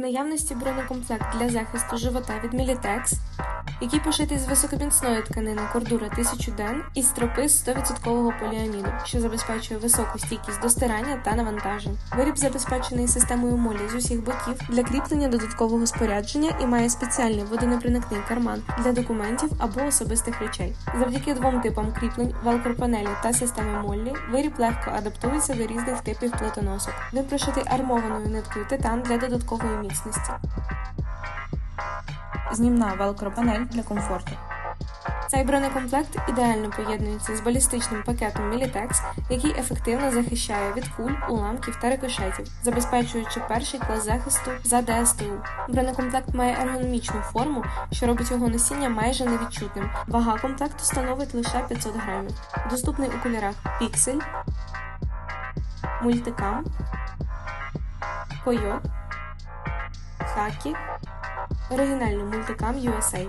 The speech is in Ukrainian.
наявності бронекомплект для захисту живота від Militex, який пошитий з високоміцної тканини кордура 1000 ден і стропи з 100% поліаміду, що забезпечує високу стійкість до стирання та навантажень. Виріб забезпечений системою молі з усіх боків для кріплення додаткового спорядження і має спеціальний водонепроникний карман для документів або особистих речей. Завдяки двом типам кріплень велкро панелі та системи Моллі виріб легко адаптується до різних типів плитоносок. Він прошитий армованою ниткою титан для додаткової міцності. Знімна велкро-панель для комфорту. Цей бронекомплект ідеально поєднується з балістичним пакетом Militex, який ефективно захищає від куль, уламків та рикошетів, забезпечуючи перший клас захисту за ДСТУ. Бронекомплект має ергономічну форму, що робить його носіння майже невідчутним. Вага комплекту становить лише 500 грамів. Доступний у кольорах Pixel, Мультикам, Койот, Хакі, оригінальний мультикам USA.